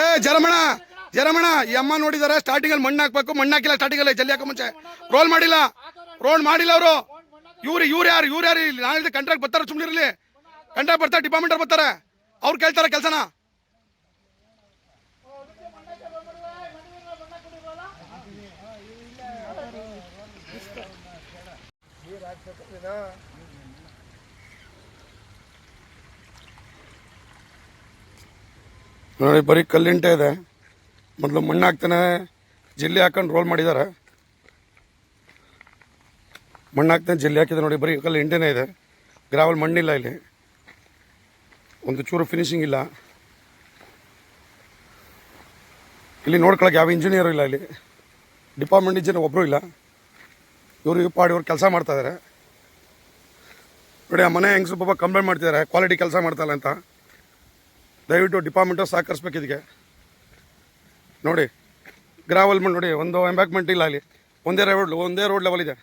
ಏ ಜರಮಣ ಜರಮಣ ಈ ಅಮ್ಮ ನೋಡಿದಾರೆ ಸ್ಟಾರ್ಟಿಂಗ್ ಅಲ್ಲಿ ಮಣ್ಣು ಹಾಕ್ಬೇಕು ಮಣ್ಣು ಹಾಕಿಲ್ಲ ಸ್ಟಾರ್ಟಿಂಗ್ ಅಲ್ಲಿ ಜಲ್ಲಿ ಹಾಕೋ ಮುಂಚೆ. ರೋಲ್ ಮಾಡಿಲ್ಲ ರೋಲ್ ಮಾಡಿಲ್ಲ ಅವರು. ಇವ್ರು ಇವ್ರು ಯಾರು ಇವ್ರು ಯಾರು ಇಲ್ಲಿ? ನಾನು ಕಂಟ್ರಾಕ್ಟ್ ಬರ್ತಾರೆ ಸುಮ್ಮನೆ ಇರಲಿ. ಕಂಟ್ರಾಕ್ಟ್ ಬರ್ತಾರೆ ಡಿಪಾರ್ಟ್ಮೆಂಟ್ ಬರ್ತಾರೆ. ಅವ್ರು ಕೇಳ್ತಾರೆ ಕೆಲಸನ. ನೋಡಿ, ಬರೀ ಕಲ್ಲಿಂಟೆ ಇದೆ. ಮೊದಲು ಮಣ್ಣು ಹಾಕ್ತಾನೆ ಜಿಲ್ಲಿ ಹಾಕೊಂಡು ರೋಲ್ ಮಾಡಿದ್ದಾರೆ ಮಣ್ಣು ಹಾಕ್ತಾನೆ ಜಿಲ್ಲಿ ಹಾಕಿದೆ ನೋಡಿ, ಬರೀ ಕಲ್ಲಿಂಟೆನೇ ಇದೆ. ಗ್ರಾವಲ್ ಮಣ್ಣಿಲ್ಲ ಇಲ್ಲಿ. ಒಂದು ಚೂರು ಫಿನಿಶಿಂಗ್ ಇಲ್ಲ. ಇಲ್ಲಿ ನೋಡ್ಕೊಳಕ್ಕೆ ಯಾವ ಇಂಜಿನಿಯರು ಇಲ್ಲ ಇಲ್ಲಿ. ಡಿಪಾರ್ಟ್ಮೆಂಟ್ ಇಂಜಿನಿಯರ್ ಒಬ್ಬರು ಇಲ್ಲ. ಇವರು ಇವ್ ಪಾಡಿ ಇವ್ರು ಕೆಲಸ ಮಾಡ್ತಾ ಇದ್ದಾರೆ ನೋಡಿ, ಆ ಮನೆ ಹೆಂಗಸು ಪಾಪ ಕಂಪ್ಲೇಂಟ್ ಮಾಡ್ತಿದ್ದಾರೆ ಕ್ವಾಲಿಟಿ ಕೆಲಸ ಮಾಡ್ತಾಯಿಲ್ಲ ಅಂತ. ದಯವಿಟ್ಟು ಡಿಪಾರ್ಟ್ಮೆಂಟು ಸಹಕರಿಸ್ಬೇಕು ಇದಕ್ಕೆ ನೋಡಿ ಗ್ರಾವಲ್ ಮಣ್ಣು ನೋಡಿ, ಒಂದು ಎಂಬ್ಯಾಕ್ಮೆಂಟ್ ಇಲ್ಲ ಅಲ್ಲಿ. ಒಂದೇ ರೋಡ್ ಒಂದೇ ರೋಡ್ ಲೆವೆಲ್ ಇದೆ.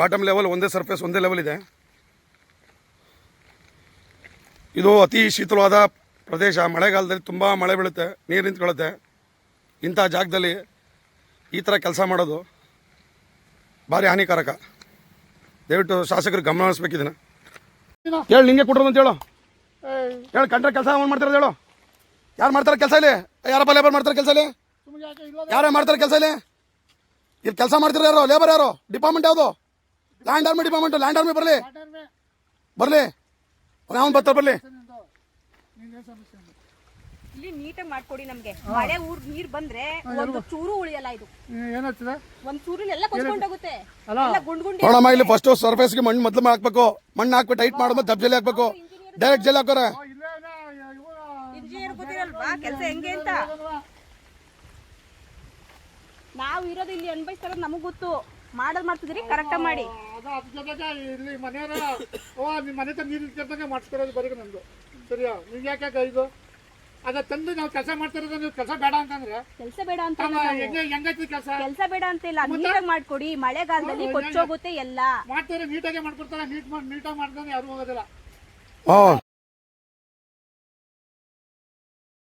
ಬಾಟಮ್ ಲೆವೆಲ್ ಒಂದೇ ಸರ್ಫೇಸ್ ಒಂದೇ ಲೆವೆಲ್ ಇದೆ. ಇದು ಅತಿ ಶೀತಲವಾದ ಪ್ರದೇಶ. ಮಳೆಗಾಲದಲ್ಲಿ ತುಂಬ ಮಳೆ ಬೀಳುತ್ತೆ, ನೀರು ನಿಂತ್ಕೊಳ್ಳುತ್ತೆ. ಇಂಥ ಜಾಗದಲ್ಲಿ ಈ ಥರ ಕೆಲಸ ಮಾಡೋದು ಭಾರಿ ಹಾನಿಕಾರಕ. ದಯವಿಟ್ಟು ಶಾಸಕರು ಗಮನ ಹರಿಸ್ಬೇಕಿದ್ದೀನಿ ಹೇಳಿ ನಿಂಗೆ ಕೊಡೋದು ಅಂತ ಹೇಳು. ಹೇಳು ಕಂಡ್ರೆ ಕೆಲಸ ಅವ್ನು ಮಾಡ್ತಾರೆ ಹೇಳು. ಯಾರು ಮಾಡ್ತಾರೆ ಕೆಲಸ ಇಲ್ಲಿ? ಯಾರಪ್ಪ ಲೇಬರ್ ಮಾಡ್ತಾರೆ ಕೆಲಸ ಇಲ್ಲಿ? ಯಾರೇ ಮಾಡ್ತಾರೆ ಕೆಲಸ ಇಲ್ಲಿ? ಇಲ್ಲಿ ಕೆಲಸ ಮಾಡ್ತಾರೆ ಯಾರು? ಲೇಬರ್ ಯಾರು? ಡಿಪಾರ್ಟ್ಮೆಂಟ್ ಯಾವುದು? Land army department land army ಬರಲಿ. ಬರಲಿ. ಅವ್ನು ಬರ್ತಾರೆ ಬರಲಿ. ಇಲ್ಲಿ ನೀಟಾಗಿ ಮಾಡ್ಕೊಡಿ ನಮ್ಗೆ. ಮಳೆ ಊರ್ ನೀರ್ ಬಂದ್ರೆ ಒಂದು ಚೂರು ಉಳಿಯಲ್ಲ ಇದು. ಏನಾಗ್ತದೆ ಒಂದ್ ಚೂರಲ್ಲಿ ಎಲ್ಲ ಕೊಚ್ಕೊಂಡೋಗುತ್ತೆ. ಎಲ್ಲ ಗುಂಡ್ ಗುಂಡಿ ನೋಡಮ್ಮ ಇಲ್ಲಿ ಫಸ್ಟ್ ಸರ್ಫೇಸ್ಗೆ ಮಣ್ಣು ಮೊದಲು ಹಾಕ್ಬೇಕು. ಮಣ್ಣು ಹಾಕ್ಬಿಟ್ಟು ಟೈಟ್ ಮಾಡೋದು ದಬ್ಜಲಿ ಹಾಕ್ಬೇಕು. ಡೈರೆಕ್ಟ್ ಜಲ್ಲಿ ಕೊರ ಇಂಜಿನಿಯರ್ ಗೊತ್ತಿರಲ್ವಾ ಕೆಲಸ ಹೆಂಗೆ ಅಂತ? ನಾವು ಇರೋದು ಇಲ್ಲಿ ಅನ್ಭವಿಸ್ತಾರ ನಮಗ್ ಗೊತ್ತು. ಮಾಡೋದ್ ಮಾಡ್ತಿದ್ರಿ ಕರೆಕ್ಟ್ ಮಾಡಿ. ಇಲ್ಲಿ ಮನೆಯವರ ಓ ನಿಮ್ಮ ಮನೆ ತಂದು ನೀರು ಇರ್ತಂಗೆ ಮಾಡಿಸ್ಕೊಡೋದು ಬರೀ ನಮ್ದು. ಸರಿಯಾ? ನಿಮ್ಗೆ ಯಾಕೆ ಇದು? ಅದ ತಂದು ನಾವು ಕೆಲಸ ಮಾಡ್ತಿರೋದು ನೀವು ಕೆಲಸ ಬೇಡ ಅಂತಂದ್ರೆ. ಕೆಲಸ ಬೇಡ ಅಂತ ಹೆಂಗೈತಿ ಕೆಲಸ? ಕೆಲಸ ಬೇಡ ಅಂತ ಇಲ್ಲ ನೀಟಾಗಿ ಮಾಡ್ಕೊಡಿ. ಮಳೆಗಾಲದಲ್ಲಿ ಕೊಚ್ಚೋಗುತ್ತೆ ಎಲ್ಲ. ಮಾಡ್ತಾರೆ ನೀಟಾಗೆ ಮಾಡ್ಕೊಡ್ತಾರೆ ನೀಟ್ ಮಾಡಿ ನೀಟಾಗಿ ಮಾಡ್ತಾರೆ ಯಾರು ಹೋಗೋದಿಲ್ಲ. 哦